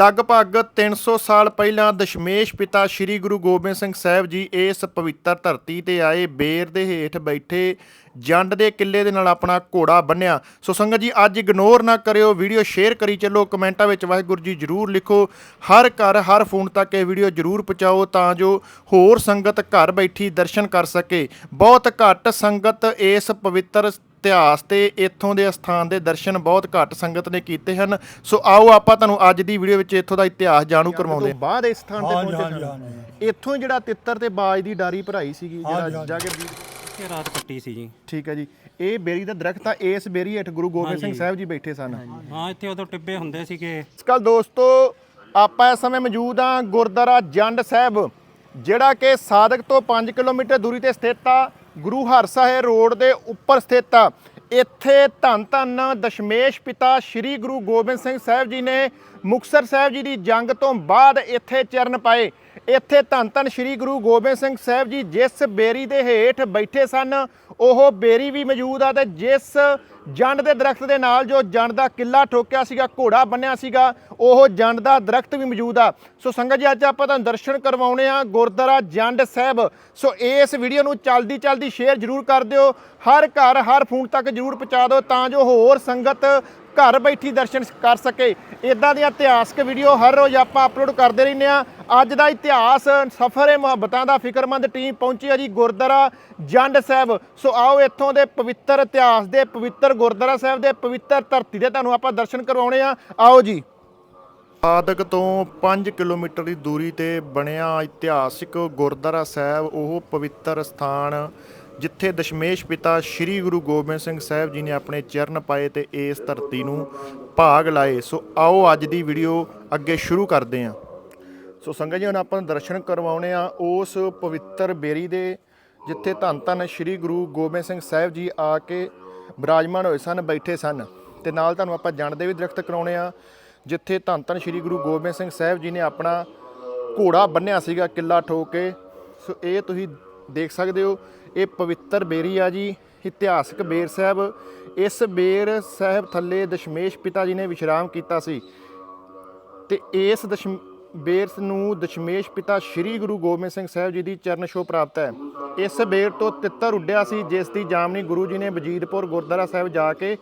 ਲਗਭਗ 300 ਸਾਲ ਪਹਿਲਾਂ ਦਸ਼ਮੇਸ਼ ਪਿਤਾ ਸ੍ਰੀ ਗੁਰੂ ਗੋਬਿੰਦ ਸਿੰਘ ਸਾਹਿਬ ਜੀ ਇਸ ਪਵਿੱਤਰ ਧਰਤੀ ਤੇ ਆਏ, ਬੇਰ ਦੇ ਹੇਠ ਬੈਠੇ, ਜੰਡ ਦੇ ਕਿੱਲੇ ਦੇ ਨਾਲ ਆਪਣਾ ਘੋੜਾ ਬੰਨਿਆ ਸੋ ਸੰਗਤ ਜੀ, ਅੱਜ ਇਗਨੋਰ ਨਾ ਕਰਿਓ, ਵੀਡੀਓ ਸ਼ੇਅਰ ਕਰੀ ਚੱਲੋ, ਕਮੈਂਟਾਂ ਵਿੱਚ ਵਾਹਿਗੁਰੂ ਜੀ ਜਰੂਰ ਲਿਖੋ। ਹਰ ਘਰ, ਹਰ ਫੋਨ ਤੱਕ ਇਹ ਵੀਡੀਓ ਜਰੂਰ ਪਹੁੰਚਾਓ ਤਾਂ ਜੋ ਹੋਰ ਸੰਗਤ ਘਰ ਬੈਠੀ ਦਰਸ਼ਨ ਕਰ ਸਕੇ। ਬਹੁਤ ਘੱਟ ਸੰਗਤ ਇਸ ਪਵਿੱਤਰ ਇਤਿਹਾਸ ਤੇ ਇੱਥੋਂ ਦੇ ਸਥਾਨ ਦੇ ਦਰਸ਼ਨ ਬਹੁਤ ਘੱਟ ਸੰਗਤ ਨੇ ਕੀਤੇ ਹਨ। ਸੋ ਆਓ ਆਪਾਂ ਤੁਹਾਨੂੰ ਅੱਜ ਦੀ ਵੀਡੀਓ ਵਿੱਚ ਇੱਥੋਂ ਦਾ ਇਤਿਹਾਸ ਜਾਣੂ ਕਰਵਾਉਂਦੇ ਹਾਂ। ਬਾਅਦ ਇਸ ਸਥਾਨ ਤੇ ਪਹੁੰਚੇ ਹਾਂਜੀ। ਇੱਥੋਂ ਹੀ ਜਿਹੜਾ ਤਿੱਤਰ ਤੇ ਬਾਜ ਦੀ ਡਾਰੀ ਭਰਾਈ ਸੀਗੀ ਜਿਹੜਾ। ਜਾ ਕੇ ਇਹ ਰਾਤ ਕੱਟੀ ਸੀ ਜੀ। ਠੀਕ ਹੈ ਜੀ। ਇਹ ਬੇਰੀ ਦਾ ਦਰਖਤ ਆ ਇਸ ਬੇਰੀ ਹੇਠ ਗੁਰੂ ਗੋਬਿੰਦ ਸਿੰਘ ਸਾਹਿਬ ਜੀ ਬੈਠੇ ਸਨ। ਹਾਂ ਇੱਥੇ ਉਦੋਂ ਟਿੱਬੇ ਹੁੰਦੇ ਸੀਗੇ। ਸਤਿ ਦੋਸਤੋ ਆਪਾਂ ਇਸ ਸਮੇਂ ਮੌਜੂਦ ਆ ਗੁਰਦੁਆਰਾ ਜੰਡ ਸਾਹਿਬ ਜਿਹੜਾ ਕਿ ਸਾਦਕ ਤੋਂ 5 ਕਿਲੋਮੀਟਰ ਦੂਰੀ ਤੇ ਸਥਿਤ ਆ। ਗੁਰੂ ਹਰਸਾਏ ਰੋਡ ਦੇ ਉੱਪਰ ਸਥਿਤ ਆ। ਇੱਥੇ ਧੰਨ ਧੰਨ ਦਸ਼ਮੇਸ਼ ਪਿਤਾ ਸ੍ਰੀ ਗੁਰੂ ਗੋਬਿੰਦ ਸਿੰਘ ਸਾਹਿਬ ਜੀ ਨੇ ਮੁਕਤਸਰ ਸਾਹਿਬ ਜੀ ਦੀ ਜੰਗ ਤੋਂ ਬਾਅਦ ਇੱਥੇ ਚਰਨ ਪਾਏ। ਇੱਥੇ ਧੰਨ ਧੰਨ ਸ੍ਰੀ ਗੁਰੂ ਗੋਬਿੰਦ ਸਿੰਘ ਸਾਹਿਬ ਜੀ, ਜਿਸ ਬੇਰੀ ਦੇ ਹੇਠ ਬੈਠੇ ਸਨ, ਉਹ ਬੇਰੀ ਵੀ ਮੌਜੂਦ ਆ ਤੇ ਜਿਸ ਜੰਡ ਦੇ ਦਰਖਤ ਦੇ ਨਾਲ ਜੋ ਜੰਡ ਦਾ ਕਿੱਲਾ ਠੋਕਿਆ ਸੀਗਾ, ਘੋੜਾ ਬੰਨਿਆ ਸੀਗਾ, ਉਹ ਜੰਡ ਦਾ ਦਰਖਤ ਵੀ ਮੌਜੂਦ ਆ। ਸੋ ਸੰਗਤ ਜੀ, ਅੱਜ ਆਪਾਂ ਤੁਹਾਨੂੰ ਦਰਸ਼ਨ ਕਰਵਾਉਣੇ ਆ ਗੁਰਦੁਆਰਾ ਜੰਡ ਸਾਹਿਬ। ਸੋ ਇਸ ਵੀਡੀਓ ਨੂੰ ਚਲਦੀ ਚਲਦੀ ਸ਼ੇਅਰ ਜਰੂਰ ਕਰ ਦਿਓ, ਹਰ ਘਰ ਹਰ ਫੋਨ ਤੱਕ ਜਰੂਰ ਪਹੁੰਚਾ ਦਿਓ, ਤਾਂ ਜੋ ਹੋਰ ਸੰਗਤ ਘਰ ਬੈਠੀ ਦਰਸ਼ਨ ਕਰ ਸਕੇ। ਇਦਾਂ ਦੀਆਂ ਇਤਿਹਾਸਕ ਵੀਡੀਓ ਹਰ ਰੋਜ਼ ਆਪਾਂ ਅਪਲੋਡ ਕਰਦੇ ਰਹਿੰਦੇ ਆ ਅੱਜ ਦਾ ਇਤਿਹਾਸ ਸਫਰ ਏ ਮੁਹੱਬਤਾਂ ਦਾ ਫਿਕਰਮੰਦ ਟੀਮ ਪਹੁੰਚੀ ਹੈ ਜੀ ਗੁਰਦੁਆਰਾ ਜੰਡ ਸਾਹਿਬ। ਸੋ ਆਓ ਇੱਥੋਂ ਦੇ ਪਵਿੱਤਰ ਇਤਿਹਾਸ ਦੇ, ਪਵਿੱਤਰ ਗੁਰਦੁਆਰਾ ਸਾਹਿਬ ਦੇ, ਪਵਿੱਤਰ ਧਰਤੀ ਦੇ ਤੁਹਾਨੂੰ ਆਪਾਂ ਦਰਸ਼ਨ ਕਰਵਾਉਣੇ ਆ ਆਓ ਜੀ। ਆਦਕ ਤੋਂ 5 ਕਿਲੋਮੀਟਰ ਦੀ ਦੂਰੀ ਤੇ ਬਣਿਆ ਇਤਿਹਾਸਿਕ ਗੁਰਦੁਆਰਾ ਸਾਹਿਬ, ਉਹ ਪਵਿੱਤਰ ਸਥਾਨ ਜਿੱਥੇ ਦਸ਼ਮੇਸ਼ ਪਿਤਾ ਸ੍ਰੀ ਗੁਰੂ ਗੋਬਿੰਦ ਸਿੰਘ ਸਾਹਿਬ ਜੀ ਨੇ ਆਪਣੇ ਚਰਨ ਪਾਏ ਤੇ ਇਸ ਧਰਤੀ ਨੂੰ ਭਾਗ ਲਾਏ। ਸੋ ਆਓ ਅੱਜ ਦੀ ਵੀਡੀਓ ਅੱਗੇ ਸ਼ੁਰੂ ਕਰਦੇ ਹਾਂ। ਸੋ ਸੰਗਤ ਜੀ, ਹੁਣ ਆਪਾਂ ਨੂੰ ਦਰਸ਼ਨ ਕਰਵਾਉਣੇ ਆ ਉਸ ਪਵਿੱਤਰ ਬੇਰੀ ਦੇ, ਜਿੱਥੇ ਧੰਨ ਧੰਨ ਸ੍ਰੀ ਗੁਰੂ ਗੋਬਿੰਦ ਸਿੰਘ ਸਾਹਿਬ ਜੀ ਆ ਕੇ ਬਿਰਾਜਮਾਨ ਹੋਏ ਸਨ, ਬੈਠੇ ਸਨ। ਤੇ ਨਾਲ ਤੁਹਾਨੂੰ ਆਪਾਂ ਜਾਣਦੇ ਵੀ ਦਰਖਤ ਕਰਾਉਣੇ ਆ, ਜਿੱਥੇ ਧੰਨ ਧੰਨ ਸ੍ਰੀ ਗੁਰੂ ਗੋਬਿੰਦ ਸਿੰਘ ਸਾਹਿਬ ਜੀ ਨੇ ਆਪਣਾ ਘੋੜਾ ਬੰਨਿਆ ਸੀਗਾ, ਕਿੱਲਾ ਠੋਕ ਕੇ। ਸੋ ਇਹ ਤੁਸੀਂ ਦੇਖ ਸਕਦੇ ਹੋ ਇਹ ਪਵਿੱਤਰ ਬੇਰੀ ਆ ਜੀ, ਇਤਿਹਾਸਕ ਬੇਰ ਸਾਹਿਬ। ਇਸ ਬੇਰ ਸਾਹਿਬ ਥੱਲੇ ਦਸ਼ਮੇਸ਼ ਪਿਤਾ ਜੀ ਨੇ ਵਿਸ਼ਰਾਮ ਕੀਤਾ ਸੀ। ਤੇ ਇਸ ਦਸ਼ਮ, ਬੇਰ ਨੂੰ ਦਸ਼ਮੇਸ਼ ਪਿਤਾ ਸ੍ਰੀ ਗੁਰੂ ਗੋਬਿੰਦ ਸਿੰਘ ਸਾਹਿਬ ਜੀ ਦੀ ਚਰਨ ਛੋਹ ਪ੍ਰਾਪਤ ਹੈ। ਇਸ ਬੇਰ ਤੋਂ ਤਿੱਤਰ ਉੱਡਿਆ ਸੀ, ਜਿਸ ਦੀ ਜਾਮਨੀ ਗੁਰੂ ਜੀ ਨੇ ਵਜੀਦਪੁਰ ਗੁਰਦੁਆਰਾ ਸਾਹਿਬ ਜਾ ਕੇ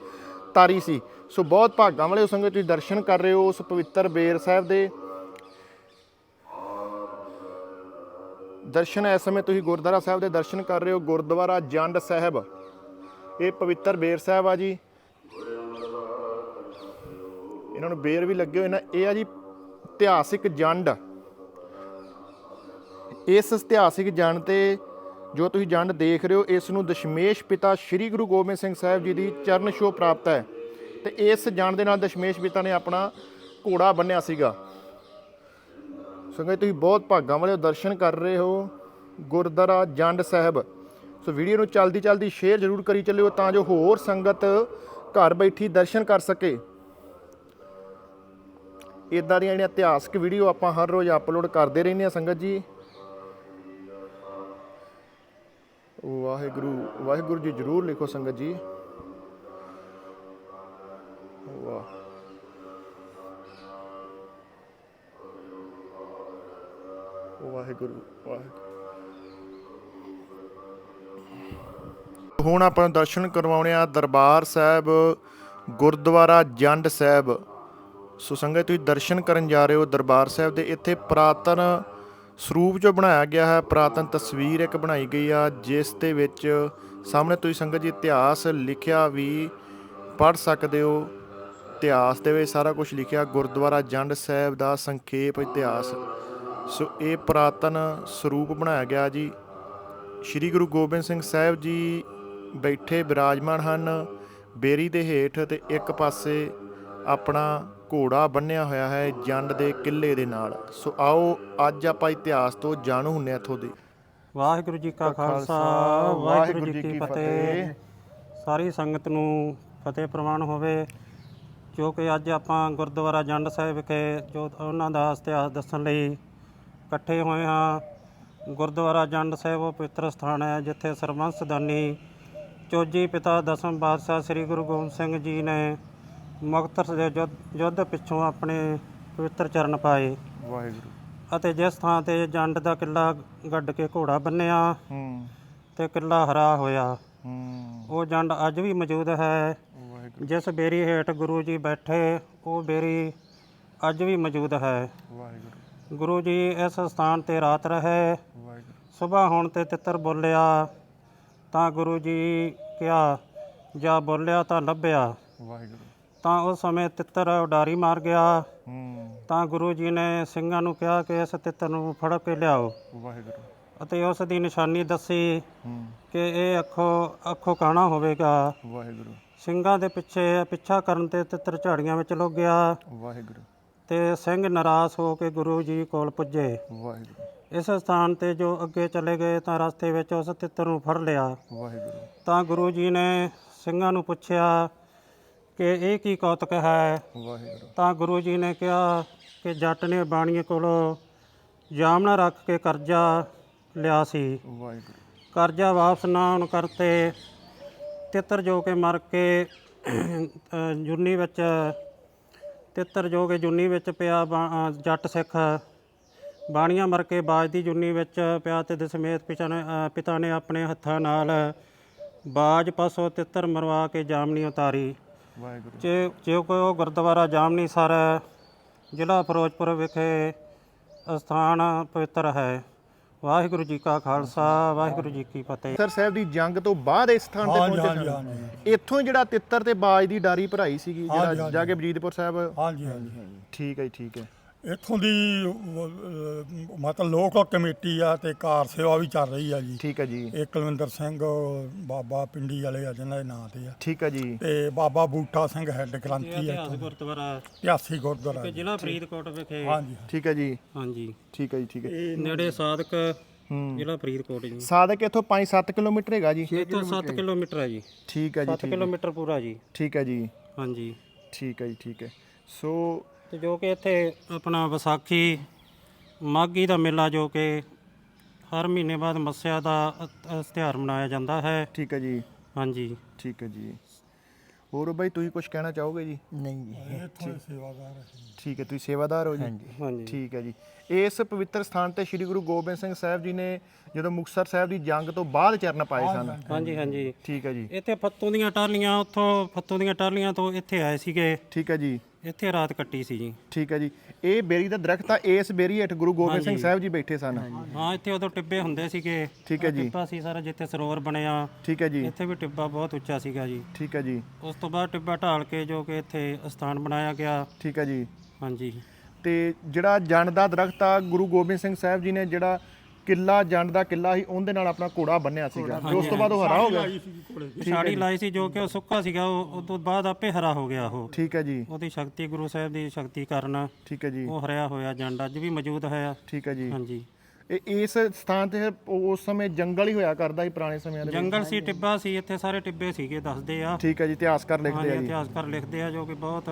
ਤਾਰੀ ਸੀ। ਸੋ ਬਹੁਤ ਭਾਗਾਂ ਵਾਲੇ ਹੋ ਸੰਗਤ ਤੁਸੀਂ ਦਰਸ਼ਨ ਕਰ ਰਹੇ ਹੋ, ਉਸ ਪਵਿੱਤਰ ਬੇਰ ਸਾਹਿਬ ਦੇ। ਦਰਸ਼ਨ ਇਸ ਸਮੇਂ ਤੁਸੀਂ ਗੁਰਦੁਆਰਾ ਸਾਹਿਬ ਦੇ ਦਰਸ਼ਨ ਕਰ ਰਹੇ ਹੋ, ਗੁਰਦੁਆਰਾ ਜੰਡ ਸਾਹਿਬ। ਇਹ ਪਵਿੱਤਰ ਬੇਰ ਸਾਹਿਬ ਆ ਜੀ। ਇਹਨਾਂ ਨੂੰ ਬੇਰ ਵੀ ਲੱਗੇ ਹੋਏ ਨੇ। ਇਹ ਆ ਜੀ ਇਤਿਹਾਸਿਕ ਜੰਡ। ਇਸ ਇਤਿਹਾਸਿਕ ਜੰਡ ਤੇ ਜੋ ਤੁਸੀਂ ਜੰਡ ਦੇਖ ਰਹੇ ਹੋ, ਇਸ ਨੂੰ ਦਸ਼ਮੇਸ਼ ਪਿਤਾ ਸ੍ਰੀ ਗੁਰੂ ਗੋਬਿੰਦ ਸਿੰਘ ਸਾਹਿਬ ਜੀ ਦੀ ਚਰਨ ਛੋਹ ਪ੍ਰਾਪਤ ਹੈ। ਤੇ ਇਸ ਜੰਡ ਦੇ ਨਾਲ ਦਸ਼ਮੇਸ਼ ਪਿਤਾ ਨੇ ਆਪਣਾ ਘੋੜਾ ਬੰਨਿਆ ਸੀਗਾ। ਸੰਗਤ ਤੁਸੀਂ ਬਹੁਤ ਭਾਗਾਂ ਵਾਲੇ ਹੋ, ਦਰਸ਼ਨ ਕਰ ਰਹੇ ਹੋ ਗੁਰਦੁਆਰਾ ਜੰਡ ਸਾਹਿਬ। ਸੋ ਵੀਡੀਓ ਨੂੰ ਚਲਦੀ ਚਲਦੀ ਸ਼ੇਅਰ ਜ਼ਰੂਰ ਕਰੀ ਚੱਲਿਓ ਤਾਂ ਜੋ ਹੋਰ ਸੰਗਤ ਘਰ ਬੈਠੀ ਦਰਸ਼ਨ ਕਰ ਸਕੇ। ਇਦਾਂ ਦੀਆਂ ਜਿਹੜੀਆਂ ਇਤਿਹਾਸਕ ਵੀਡੀਓ ਆਪਾਂ ਹਰ ਰੋਜ਼ ਅਪਲੋਡ ਕਰਦੇ ਰਹਿੰਦੇ ਆ ਸੰਗਤ ਜੀ। ਵਾਹਿਗੁਰੂ ਵਾਹਿਗੁਰੂ ਜੀ ਜਰੂਰ ਲਿਖੋ ਸੰਗਤ ਜੀ। ਵਾਹ। ਵਾਹਿਗੁਰੂ ਵਾਹਿਗੁਰੂ। ਹੁਣ ਆਪਾਂ ਦਰਸ਼ਨ ਕਰਵਾਉਣੇ ਆ ਦਰਬਾਰ ਸਾਹਿਬ, ਗੁਰਦੁਆਰਾ ਜੰਡ ਸਾਹਿਬ। ਸੋ ਸੰਗਤ, ਤੁਸੀਂ ਦਰਸ਼ਨ ਕਰਨ ਜਾ ਰਹੇ ਹੋ ਦਰਬਾਰ ਸਾਹਿਬ ਦੇ। ਇੱਥੇ ਪ੍ਰਾਤਨ ਸਰੂਪ ਜੋ ਬਣਾਇਆ ਗਿਆ ਹੈ, ਪ੍ਰਾਤਨ ਤਸਵੀਰ ਇੱਕ ਬਣਾਈ ਗਈ ਆ, ਜਿਸ ਦੇ ਵਿੱਚ ਸਾਹਮਣੇ ਤੁਸੀਂ ਸੰਗਤ ਜੀ ਇਤਿਹਾਸ ਲਿਖਿਆ ਵੀ ਪੜ ਸਕਦੇ ਹੋ। ਇਤਿਹਾਸ ਦੇ ਵਿੱਚ ਸਾਰਾ ਕੁਝ ਲਿਖਿਆ, ਗੁਰਦੁਆਰਾ ਜੰਡ ਸਾਹਿਬ ਦਾ ਸੰਖੇਪ ਇਤਿਹਾਸ। ਸੋ ਇਹ ਪ੍ਰਾਤਨ ਸਰੂਪ ਬਣਾਇਆ ਗਿਆ ਜੀ। ਸ਼੍ਰੀ ਗੁਰੂ ਗੋਬਿੰਦ ਸਿੰਘ ਸਾਹਿਬ ਜੀ ਬੈਠੇ ਬਿਰਾਜਮਾਨ ਹਨ। ਬੇਰੀ ਦੇ ਹੇਠ ਤੇ ਇੱਕ ਪਾਸੇ ਆਪਣਾ ਘੋੜਾ ਬੰਨਿਆ ਹੋਇਆ ਹੈ ਜੰਡ ਦੇ ਕਿੱਲੇ ਦੇ ਨਾਲ। ਸੋ ਆਓ ਅੱਜ ਆਪਾਂ ਇਤਿਹਾਸ ਤੋਂ ਜਾਣੂ ਹੁੰਨੇ ਇੱਥੋਂ ਦੇ। ਵਾਹਿਗੁਰੂ ਜੀ ਕਾ ਖਾਲਸਾ ਵਾਹਿਗੁਰੂ ਜੀ ਕੀ ਫਤਿਹ। ਸਾਰੀ ਸੰਗਤ ਨੂੰ ਫਤਿਹ ਪ੍ਰਵਾਨ ਹੋਵੇ। ਜੋ ਕਿ ਅੱਜ ਆਪਾਂ ਗੁਰਦੁਆਰਾ ਜੰਡ ਸਾਹਿਬ ਵਿਖੇ ਜੋ ਉਹਨਾਂ ਦਾ ਇਤਿਹਾਸ ਦੱਸਣ ਲਈ ਇਕੱਠੇ ਹੋਏ ਹਾਂ। ਗੁਰਦੁਆਰਾ ਜੰਡ ਸਾਹਿਬ ਉਹ ਪਵਿੱਤਰ ਸਥਾਨ ਹੈ ਜਿੱਥੇ ਸਰਬੰਸ ਦਾਨੀ ਚੋਜੀ ਪਿਤਾ ਦਸਮ ਪਾਤਸ਼ਾਹ ਸ੍ਰੀ ਗੁਰੂ ਗੋਬਿੰਦ ਸਿੰਘ ਜੀ ਨੇ ਮੁਕਤਸਰ ਦੇ ਯੁੱਧ- ਯੁੱਧ ਪਿੱਛੋਂ ਆਪਣੇ ਪਵਿੱਤਰ ਚਰਨ ਪਾਏ। ਵਾਹਿਗੁਰੂ। ਅਤੇ ਜਿਸ ਥਾਂ ਤੇ ਜੰਡ ਦਾ ਕਿੱਲਾ ਗੱਡ ਕੇ ਘੋੜਾ ਬੰਨਿਆ ਹੂੰ। ਤੇ ਕਿੱਲਾ ਹਰਾ ਹੋਇਆ। ਹੂੰ। ਉਹ ਜੰਡ ਅੱਜ ਵੀ ਮੌਜੂਦ ਹੈ। ਜਿਸ ਬੇਰੀ ਹੇਠ ਗੁਰੂ ਜੀ ਬੈਠੇ ਉਹ ਬੇਰੀ ਅੱਜ ਵੀ ਮੌਜੂਦ ਹੈ। ਵਾਹਿਗੁਰੂ। ਗੁਰੂ ਜੀ, ਇਸ ਸਥਾਨ ਤੇ ਰਾਤ ਰਹੇ। ਵਾਹਿਗੁਰੂ ਸਵੇਰ ਹੋਣ ਤੇ ਤਿੱਤਰ ਬੋਲਿਆ, ਤਾਂ ਗੁਰੂ ਜੀ ਕਿਹਾ, ਜਾਂ ਬੋਲਿਆ ਤਾਂ ਲੱਭਿਆ। ਵਾਹਿਗੁਰੂ ਤਾਂ ਉਸ ਸਮੇਂ ਤਿੱਤਰ ਉਡਾਰੀ ਮਾਰ ਗਿਆ। ਤਾਂ ਗੁਰੂ ਜੀ ਨੇ ਸਿੰਘਾਂ ਨੂੰ ਕਿਹਾ ਕਿ ਇਸ ਤਿੱਤਰ ਨੂੰ ਫੜ ਕੇ ਲਿਆਓ। ਵਾਹਿਗੁਰੂ ਅਤੇ ਉਸ ਦੀ ਨਿਸ਼ਾਨੀ ਦੱਸੀ ਕਿ ਇਹ ਅੱਖੋ ਅੱਖੋ ਕਾਣਾ ਹੋਵੇਗਾ। ਵਾਹਿਗੁਰੂ ਸਿੰਘਾਂ ਦੇ ਪਿੱਛੇ ਪਿੱਛਾ ਕਰਨ ਤੇ ਤਿੱਤਰ ਝਾੜੀਆਂ ਵਿੱਚ ਲੁੱਗ ਗਿਆ। ਵਾਹਿਗੁਰੂ ਤੇ ਸਿੰਘ ਨਾਰਾਜ਼ ਹੋ ਕੇ ਗੁਰੂ ਜੀ ਕੋਲ ਪੁੱਜੇ। ਵਾਹਿਗੁਰੂ। ਇਸ ਸਥਾਨ ਤੇ ਜੋ ਅੱਗੇ ਚਲੇ ਗਏ ਤਾਂ ਰਸਤੇ ਵਿੱਚ ਉਸ ਤਿੱਤਰ ਨੂੰ ਫੜ ਲਿਆ। ਵਾਹਿਗੁਰੂ। ਤਾਂ ਗੁਰੂ ਜੀ ਨੇ ਸਿੰਘਾਂ ਨੂੰ ਪੁੱਛਿਆ ਕਿ ਇਹ ਕੀ ਕੌਤਕ ਹੈ? ਵਾਹਿਗੁਰੂ। ਤਾਂ ਗੁਰੂ ਜੀ ਨੇ ਕਿਹਾ ਕਿ ਜੱਟ ਨੇ ਬਾਣੀਏ ਕੋਲੋਂ ਜਾਮਨਾ ਰੱਖ ਕੇ ਕਰਜ਼ਾ ਲਿਆ ਸੀ। ਵਾਹਿਗੁਰੂ। ਕਰਜ਼ਾ ਵਾਪਸ ਨਾ ਹੋਣ ਕਰਤੇ ਤਿੱਤਰ ਜੋ ਕੇ ਮਰ ਕੇ ਜੁੰਨੀ ਵਿੱਚ ਤਿੱਤਰ ਜੋ ਕੇ ਜੁੰਨੀ ਵਿੱਚ ਪਿਆ ਜੱਟ ਸਿੱਖ। ਬਾਣੀਆਂ ਮਰ ਕੇ ਬਾਜ ਦੀ ਜੁੰਨੀ ਵਿੱਚ ਪਿਆ ਤੇ ਦਸ਼ਮੇਤ ਪਿਤਾ ਨੇ ਪਿਤਾ ਨੇ ਆਪਣੇ ਹੱਥਾਂ ਨਾਲ ਬਾਜ ਪਾਸੋਂ ਤਿੱਤਰ ਮਰਵਾ ਕੇ ਜਾਮਨੀ ਉਤਾਰੀ। ਵਾਹਿਗੁਰੂ। ਜੇ ਜੇ ਕੋਈ ਉਹ ਗੁਰਦੁਆਰਾ ਜਾਮਨੀ ਸਰ ਜ਼ਿਲ੍ਹਾ ਫਿਰੋਜ਼ਪੁਰ ਵਿਖੇ ਸਥਾਨ ਪਵਿੱਤਰ ਹੈ। ਵਾਹਿਗੁਰੂ ਜੀ ਕਾ ਖਾਲਸਾ ਵਾਹਿਗੁਰੂ ਜੀ ਕੀ ਫਤਿਹ। ਸਰ ਸਾਹਿਬ ਦੀ ਜੰਗ ਤੋਂ ਬਾਅਦ ਇਸ ਸਥਾਨ ਤੇ ਪਹੁੰਚੇ ਹਾਂਜੀ ਸਨ। ਹਾਂਜੀ। ਇੱਥੋਂ ਜਿਹੜਾ ਤਿੱਤਰ ਤੇ ਬਾਜ ਦੀ ਡਾਰੀ ਭਰਾਈ ਸੀਗੀ ਜਿਹੜਾ ਹਾਂਜੀ। ਜਾ ਕੇ ਬਜੀਤਪੁਰ ਸਾਹਿਬ। ਹਾਂਜੀ ਹਾਂਜੀ। ਠੀਕ ਹੈ ਜੀ ਠੀਕ ਹੈ। ਇੱਥੋਂ ਦੀ ਅਹ, ਮਤਲਬ ਲੋਕ ਕਮੇਟੀ ਆ ਤੇ ਕਾਰ ਸੇਵਾ ਵੀ ਚੱਲ ਰਹੀ ਆ ਜੀ। ਠੀਕ ਹੈ ਜੀ। ਇਹ ਕੁਲਵਿੰਦਰ ਸਿੰਘ ਬਾਬਾ ਪਿੰਡੀ ਵਾਲੇ ਆ ਜਿਨ੍ਹਾਂ ਦੇ ਨਾਂ ਤੇ ਆ। ਠੀਕ ਹੈ ਜੀ। ਤੇ ਬਾਬਾ ਬੂਟਾ ਸਿੰਘ ਹੈੱਡ ਗ੍ਰੰਥੀ ਆ ਇਤਿਹਾਸ ਇੱਥੋਂ ਗੁਰਦੁਆਰਾ। 83 ਗੁਰਦੁਆਰਾ ਤੇ ਜੀ। ਜ਼ਿਲ੍ਹਾ ਫਰੀਦਕੋਟ ਵਿਖੇ। ਹਾਂਜੀ। ਠੀਕ ਹੈ ਜੀ। ਹਾਂਜੀ। ਠੀਕ ਹੈ ਜੀ ਠੀਕ ਹੈ ਨੇੜੇ ਸਾਦਕ ਹੂੰ। ਜ਼ਿਲ੍ਹਾ ਫਰੀਦਕੋਟ ਜੀ। ਸਾਦਕ ਇੱਥੋਂ 5-7 ਕਿਲੋਮੀਟਰ ਹੈਗਾ ਜੀ। ਇੱਥੋਂ 7 ਕਿਲੋਮੀਟਰ ਹੈ ਜੀ। ਠੀਕ ਹੈ ਜੀ 7 ਠੀਕ ਕਿਲੋਮੀਟਰ ਪੂਰਾ ਜੀ। ਠੀਕ ਹੈ ਜੀ। ਹਾਂਜੀ। ਠੀਕ ਹੈ ਜੀ ਠੀਕ ਹੈ ਸੋ ਤੇ ਜੋ ਕਿ ਇੱਥੇ ਆਪਣਾ ਵਿਸਾਖੀ ਮਾਘੀ ਦਾ ਮੇਲਾ ਜੋ ਕਿ ਹਰ ਮਹੀਨੇ ਬਾਅਦ ਮੱਸਿਆ ਦਾ ਅ- ਅ- ਤਿਉਹਾਰ ਮਨਾਇਆ ਜਾਂਦਾ ਹੈ। ਠੀਕ ਹੈ ਜੀ। ਹਾਂਜੀ। ਠੀਕ ਹੈ ਜੀ। ਹੋਰ ਬਾਈ ਤੁਸੀਂ ਕੁਝ ਕਹਿਣਾ ਚਾਹੋਗੇ ਜੀ? ਨਹੀਂ ਜੀ। ਠੀਕ। ਹੈ ਤੁਸੀਂ ਸੇਵਾਦਾਰ ਹੋ ਜੀ? ਹਾਂਜੀ। ਠੀਕ ਹੈ ਜੀ। ਇਸ ਪਵਿੱਤਰ ਸਥਾਨ ਤੇ ਸ੍ਰੀ ਗੁਰੂ ਗੋਬਿੰਦ ਸਿੰਘ ਸਾਹਿਬ ਜੀ ਨੇ ਜਦੋਂ ਮੁਕਤਸਰ ਸਾਹਿਬ ਦੀ ਜੰਗ ਤੋਂ ਬਾਅਦ ਚਰਨ ਪਾਏ ਸਨ। ਹਾਂਜੀ ਹਾਂਜੀ ਠੀਕ ਹੈ ਜੀ। ਇੱਥੇ ਫੱਤੂ ਦੀਆਂ ਟਾਹਲੀਆਂ ਉੱਥੋਂ ਫੱਤੂ ਦੀਆਂ ਟਾਹਲੀਆਂ ਤੋਂ ਇੱਥੇ ਆਏ ਸੀਗੇ। ਠੀਕ ਹੈ ਜੀ। ਇੱਥੇ ਰਾਤ ਕੱਟੀ ਸੀ ਜੀ। ਠੀਕ ਹੈ ਜੀ। ਇਹ ਬੇਰੀ ਦਾ ਦਰਖਤ ਆ ਇਸ ਬੇਰੀ ਹੇਠ ਗੁਰੂ ਗੋਬਿੰਦ ਸਿੰਘ ਸਾਹਿਬ ਜੀ ਬੈਠੇ ਸਨ। ਹਾਂ ਇੱਥੇ ਉਦੋਂ ਟਿੱਬੇ ਹੁੰਦੇ ਸੀਗੇ। ਠੀਕ ਹੈ ਜੀ। ਟਿੱਬਾ ਸੀ ਸਾਰਾ ਜਿੱਥੇ ਸਰੋਵਰ ਬਣਿਆ। ਠੀਕ ਹੈ ਜੀ। ਇੱਥੇ ਵੀ ਟਿੱਬਾ ਬਹੁਤ ਉੱਚਾ ਸੀਗਾ ਜੀ। ਠੀਕ ਹੈ ਜੀ। ਉਸ ਤੋਂ ਬਾਅਦ ਟਿੱਬਾ ਢਾਲ ਕੇ ਜੋ ਕਿ ਇੱਥੇ ਸਥਾਨ ਬਣਾਇਆ ਗਿਆ। ਠੀਕ ਹੈ ਜੀ। ਹਾਂਜੀ। ਤੇ ਜਿਹੜਾ ਜੰਡ ਦਾ ਦਰਖਤ ਆ ਗੁਰੂ ਗੋਬਿੰਦ ਸਿੰਘ ਸਾਹਿਬ ਜੀ ਨੇ ਜਿਹੜਾ ਕਿੱਲਾ ਜੰਡ ਦਾ ਕਿੱਲਾ ਸੀ ਉਹਦੇ ਨਾਲ ਆਪਣਾ ਘੋੜਾ ਬੰਨਿਆ ਸੀਗਾ। ਤੇ ਉਸ ਤੋਂ ਬਾਅਦ ਉਹ ਹਰਾ ਹੋ ਗਿਆ। ਸਾੜੀ ਲਾਈ ਸੀ ਜੋ ਕਿ ਉਹ ਸੁੱਕਾ ਸੀਗਾ ਉਹ ਉਸ ਤੋਂ ਬਾਅਦ ਆਪੇ ਹਰਾ ਹੋ ਗਿਆ ਉਹ। ਠੀਕ ਹੈ ਜੀ। ਉਹਦੀ ਸ਼ਕਤੀ ਗੁਰੂ ਸਾਹਿਬ ਦੀ ਸ਼ਕਤੀ ਕਾਰਨ ਠੀਕ ਹੈ ਜੀ। ਉਹ ਹਰਿਆ ਹੋਇਆ ਜੰਡ ਅੱਜ ਵੀ ਮੌਜੂਦ ਹੈ। ਠੀਕ ਹੈ ਜੀ। ਹਾਂਜੀ। ਇਹ ਇਸ ਸਥਾਨ ਤੇ ਉਸ ਸਮੇਂ ਜੰਗਲ ਹੀ ਹੋਇਆ ਕਰਦਾ ਸੀ ਪੁਰਾਣੇ ਸਮਿਆਂ ਦੇ ਵਿੱਚ। ਜੰਗਲ ਸੀ ਟਿੱਬਾ ਸੀ ਇੱਥੇ ਸਾਰੇ ਟਿੱਬੇ ਸੀਗੇ ਦੱਸਦੇ ਆ। ਠੀਕ ਹੈ ਜੀ ਇਤਿਹਾਸਕਾਰ ਲਿਖਦੇ ਹਾਂਜੀ ਆ ਜੀ। ਇਤਿਹਾਸਕਾਰ ਲਿਖਦੇ ਆ ਜੋ ਕਿ ਬਹੁਤ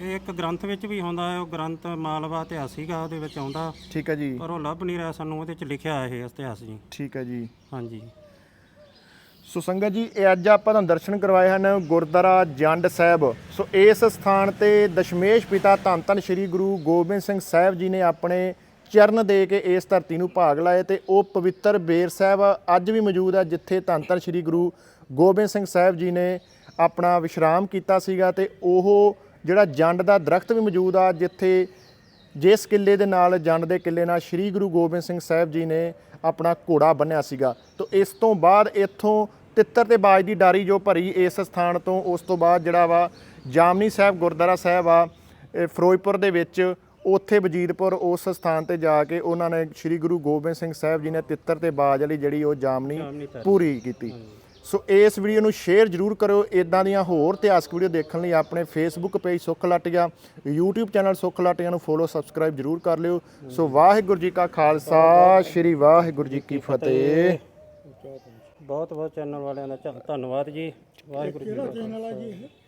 ਇਹ ਇੱਕ ਗ੍ਰੰਥ ਵਿੱਚ ਵੀ ਹੁੰਦਾ ਹੈ ਉਹ ਗ੍ਰੰਥ ਮਾਲਵਾ ਇਤਿਹਾਸ ਸੀਗਾ ਉਹਦੇ ਵਿੱਚ ਆਉਂਦਾ। ਠੀਕ ਹੈ ਜੀ। ਪਰ ਉਹ ਲੱਭ ਨਹੀਂ ਰਿਹਾ ਸਾਨੂੰ ਉਹਦੇ ਚ ਲਿਖਿਆ ਇਹ ਇਤਿਹਾਸ ਜੀ। ਠੀਕ ਹੈ ਜੀ। ਹਾਂਜੀ। ਸੋ ਸੰਗਤ ਜੀ ਇਹ ਅੱਜ ਆਪਾਂ ਤੁਹਾਨੂੰ ਦਰਸ਼ਨ ਕਰਵਾਏ ਹਨ ਗੁਰਦੁਆਰਾ ਜੰਡ ਸਾਹਿਬ। ਸੋ ਇਸ ਸਥਾਨ ਤੇ ਦਸ਼ਮੇਸ਼ ਪਿਤਾ ਧੰਨ ਧੰਨ ਸ੍ਰੀ ਗੁਰੂ ਗੋਬਿੰਦ ਸਿੰਘ ਸਾਹਿਬ ਜੀ ਨੇ ਆਪਣੇ ਚਰਨ ਦੇ ਕੇ ਇਸ ਧਰਤੀ ਨੂੰ ਭਾਗ ਲਾਏ ਤੇ ਉਹ ਪਵਿੱਤਰ ਬੇਰ ਸਾਹਿਬ ਅੱਜ ਵੀ ਮੌਜੂਦ ਹੈ ਜਿੱਥੇ ਧੰਨ ਧੰਨ ਸ੍ਰੀ ਗੁਰੂ ਗੋਬਿੰਦ ਸਿੰਘ ਸਾਹਿਬ ਜੀ ਨੇ ਆਪਣਾ ਵਿਸ਼ਰਾਮ ਕੀਤਾ ਸੀਗਾ ਤੇ ਉਹ ਜਿਹੜਾ ਜੰਡ ਦਾ ਦਰਖਤ ਵੀ ਮੌਜੂਦ ਆ ਜਿੱਥੇ ਜਿਸ ਕਿਲੇ ਦੇ ਨਾਲ ਜੰਡ ਦੇ ਕਿਲੇ ਨਾਲ ਸ੍ਰੀ ਗੁਰੂ ਗੋਬਿੰਦ ਸਿੰਘ ਸਾਹਿਬ ਜੀ ਨੇ ਆਪਣਾ ਘੋੜਾ ਬੰਨਿਆ ਸੀਗਾ। ਤੋਂ ਇਸ ਤੋਂ ਬਾਅਦ ਇੱਥੋਂ ਤਿੱਤਰ ਤੇ ਬਾਜ ਦੀ ਡਾਰੀ ਜੋ ਭਰੀ ਇਸ ਸਥਾਨ ਤੋਂ ਉਸ ਤੋਂ ਬਾਅਦ ਜਿਹੜਾ ਵਾ ਜਾਮਨੀ ਸਾਹਿਬ ਗੁਰਦੁਆਰਾ ਸਾਹਿਬ ਆ ਫਿਰੋਜ਼ਪੁਰ ਦੇ ਵਿੱਚ ਉੱਥੇ ਵਜੀਦਪੁਰ ਉਸ ਸਥਾਨ ਤੇ ਜਾ ਕੇ ਉਹਨਾਂ ਨੇ ਸ੍ਰੀ ਗੁਰੂ ਗੋਬਿੰਦ ਸਿੰਘ ਸਾਹਿਬ ਜੀ ਨੇ ਤਿੱਤਰ ਤੇ ਬਾਜ ਵਾਲੀ ਜਿਹੜੀ ਉਹ ਜਾਮਨੀ। ਪੂਰੀ ਕੀਤੀ। ਸੋ ਇਸ ਵੀਡੀਓ ਨੂੰ ਸ਼ੇਅਰ ਜਰੂਰ ਕਰਿਓ ਇਦਾਂ ਦੀਆਂ ਹੋਰ ਇਤਿਹਾਸਕ ਵੀਡੀਓ ਦੇਖਣ ਲਈ ਆਪਣੇ ਫੇਸਬੁੱਕ ਪੇਜ ਸੁੱਖ ਲਾਟੀਆ, YouTube ਚੈਨਲ ਸੁੱਖ ਲਾਟੀਆ ਨੂੰ ਫੋਲੋ ਸਬਸਕ੍ਰਾਈਬ ਜਰੂਰ ਕਰ ਲਿਓ। ਸੋ ਵਾਹਿਗੁਰੂ ਜੀ ਕਾ ਖਾਲਸਾ, ਸ੍ਰੀ ਵਾਹਿਗੁਰੂ ਜੀ ਕੀ ਫਤਿਹ। ਬਹੁਤ ਬਹੁਤ ਚੈਨਲ ਵਾਲਿਆਂ ਦਾ ਧੰਨਵਾਦ ਜੀ। ਵਾਹਿਗੁਰੂ ਜੀ ਕਾ ਖਾਲਸਾ।